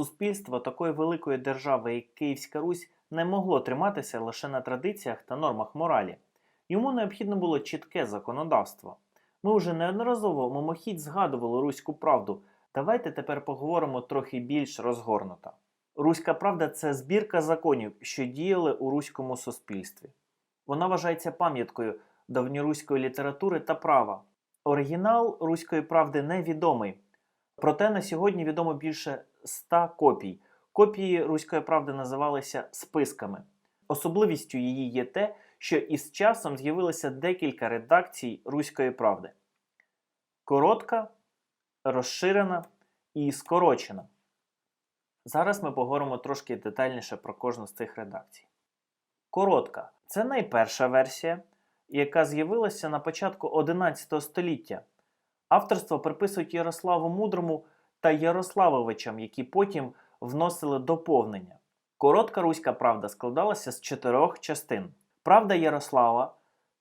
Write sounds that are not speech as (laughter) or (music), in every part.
Суспільство такої великої держави, як Київська Русь, не могло триматися лише на традиціях та нормах моралі. Йому необхідно було чітке законодавство. Ми вже неодноразово мимохідь згадували руську правду. Давайте тепер поговоримо трохи більш розгорнуто. Руська правда це збірка законів, що діяли у руському суспільстві. Вона вважається пам'яткою давньоруської літератури та права. Оригінал руської правди невідомий, проте на сьогодні відомо більше 100 копій. Копії руської правди називалися списками. Особливістю її є те, що із часом з'явилося декілька редакцій руської правди: коротка, розширена і скорочена. Зараз ми поговоримо трошки детальніше про кожну з цих редакцій. Коротка це найперша версія, яка з'явилася на початку 11 століття. Авторство приписують Ярославу Мудрому та Ярославовичам, які потім вносили доповнення. Коротка руська правда складалася з чотирьох частин. Правда Ярослава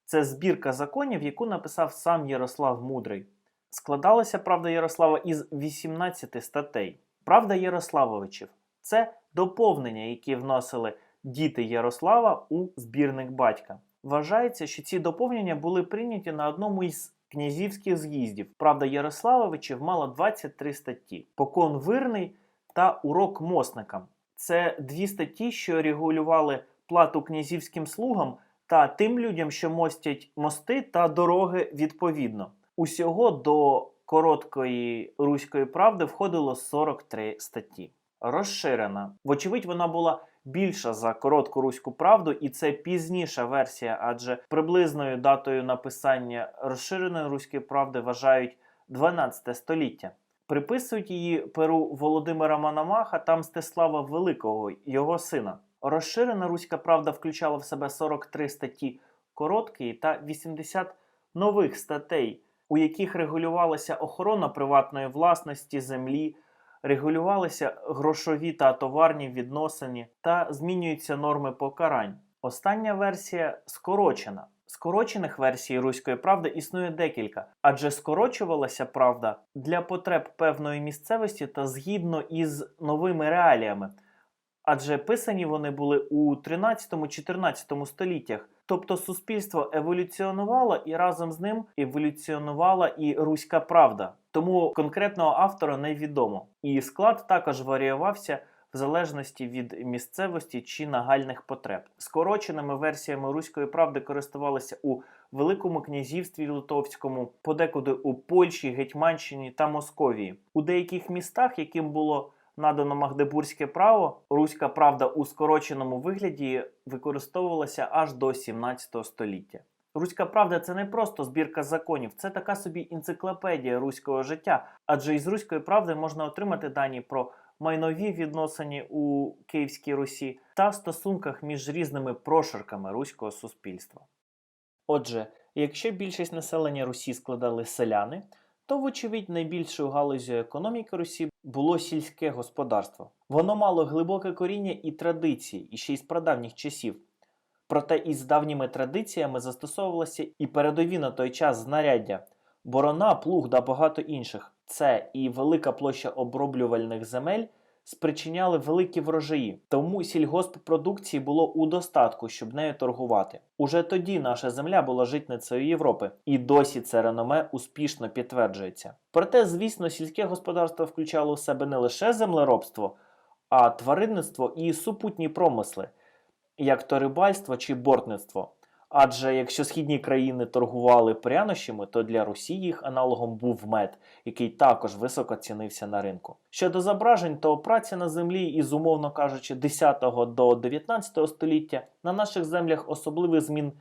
це збірка законів, яку написав сам Ярослав Мудрий. Складалася правда Ярослава із 18 статей. Правда Ярославовичів це доповнення, які вносили діти Ярослава у збірник батька. Вважається, що ці доповнення були прийняті на одному із князівських з'їздів. Правда Ярославовичів мала 23 статті: Покон вирний та урок мосникам. Це дві статті, що регулювали плату князівським слугам та тим людям, що мостять мости та дороги відповідно. Усього до короткої руської правди входило 43 статті. Розширена. Вочевидь, вона була більша за коротку руську правду, і це пізніша версія, адже приблизною датою написання розширеної руської правди вважають 12 століття. Приписують її перу Володимира Мономаха та Мстислава Великого, його сина. Розширена руська правда включала в себе 43 статті короткої та 80 нових статей, у яких регулювалася охорона приватної власності землі, регулювалися грошові та товарні відносини та змінюються норми покарань. Остання версія скорочена. Скорочених версій руської правди існує декілька, адже скорочувалася правда для потреб певної місцевості та згідно із новими реаліями. Адже писані вони були у 13-14 століттях. Тобто суспільство еволюціонувало і разом з ним еволюціонувала і руська правда. Тому конкретного автора невідомо. І склад також варіювався в залежності від місцевості чи нагальних потреб. Скороченими версіями руської правди користувалися у Великому князівстві Литовському, подекуди у Польщі, Гетьманщині та Московії. У деяких містах, яким було надано Магдебурзьке право, руська правда у скороченому вигляді використовувалася аж до 17 століття. Руська правда це не просто збірка законів, це така собі енциклопедія руського життя, адже із руської правди можна отримати дані про майнові відносини у Київській Русі та стосунках між різними прошарками руського суспільства. Отже, якщо більшість населення Русі складали селяни, то, вочевидь, найбільшою галузю економіки Русі було сільське господарство. Воно мало глибоке коріння і традиції, і ще й з прадавніх часів. Проте із давніми традиціями застосовувалися і передові на той час знаряддя борона, плуг та багато інших. Це і велика площа оброблювальних земель спричиняли великі врожаї, тому сільгосппродукції було у достатку, щоб нею торгувати. Уже тоді наша земля була житницею Європи, і досі це реноме успішно підтверджується. Проте, звісно, сільське господарство включало у себе не лише землеробство, а тваринництво і супутні промисли, як то рибальство чи бортництво. Адже якщо східні країни торгували прянощами, то для Русі їх аналогом був мед, який також високо цінився на ринку. Щодо зображень, то праця на землі із, умовно кажучи, 10 до 19 століття на наших землях особливих змін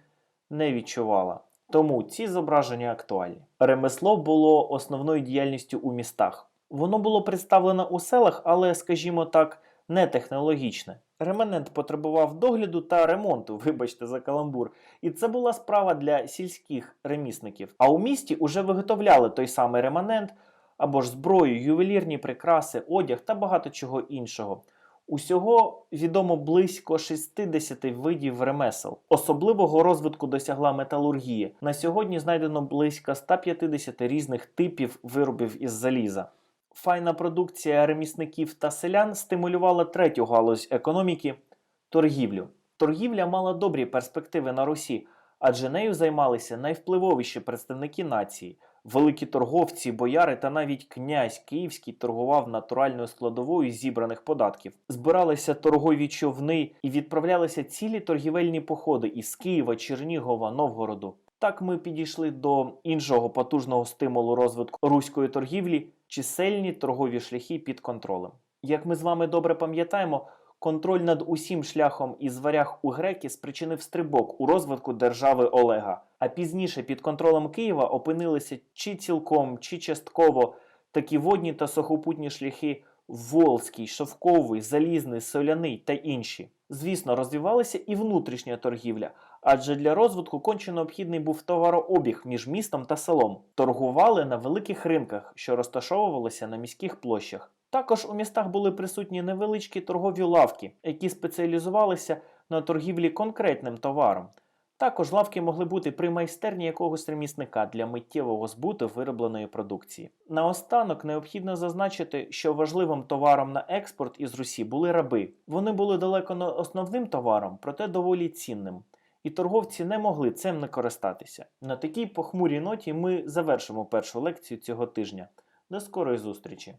не відчувала. Тому ці зображення актуальні. Ремесло було основною діяльністю у містах. Воно було представлено у селах, але, скажімо так, не технологічне. Реманент потребував догляду та ремонту, (laughs) вибачте за каламбур, і це була справа для сільських ремісників. А у місті уже виготовляли той самий реманент або ж зброю, ювелірні прикраси, одяг та багато чого іншого. Усього відомо близько 60 видів ремесел. Особливого розвитку досягла металургія. На сьогодні знайдено близько 150 різних типів виробів із заліза. Файна продукція ремісників та селян стимулювала третю галузь економіки торгівлю. Торгівля мала добрі перспективи на Русі, адже нею займалися найвпливовіші представники нації. Великі торговці, бояри та навіть князь Київський торгував натуральною складовою зібраних податків. Збиралися торгові човни і відправлялися цілі торгівельні походи із Києва, Чернігова, Новгороду. Так ми підійшли до іншого потужного стимулу розвитку руської торгівлі чисельні торгові шляхи під контролем. Як ми з вами добре пам'ятаємо, контроль над усім шляхом із варяг у греки спричинив стрибок у розвитку держави Олега. А пізніше під контролем Києва опинилися чи цілком, чи частково такі водні та сухопутні шляхи Волзький, Шовковий, Залізний, Соляний та інші. Звісно, розвивалася і внутрішня торгівля, адже для розвитку конче необхідний був товарообіг між містом та селом. Торгували на великих ринках, що розташовувалися на міських площах. Також у містах були присутні невеличкі торгові лавки, які спеціалізувалися на торгівлі конкретним товаром. Також лавки могли бути при майстерні якогось ремісника для миттєвого збуту виробленої продукції. Наостанок необхідно зазначити, що важливим товаром на експорт із Русі були раби. Вони були далеко не основним товаром, проте доволі цінним. І торговці не могли цим не користатися. На такій похмурій ноті ми завершимо першу лекцію цього тижня. До скорої зустрічі!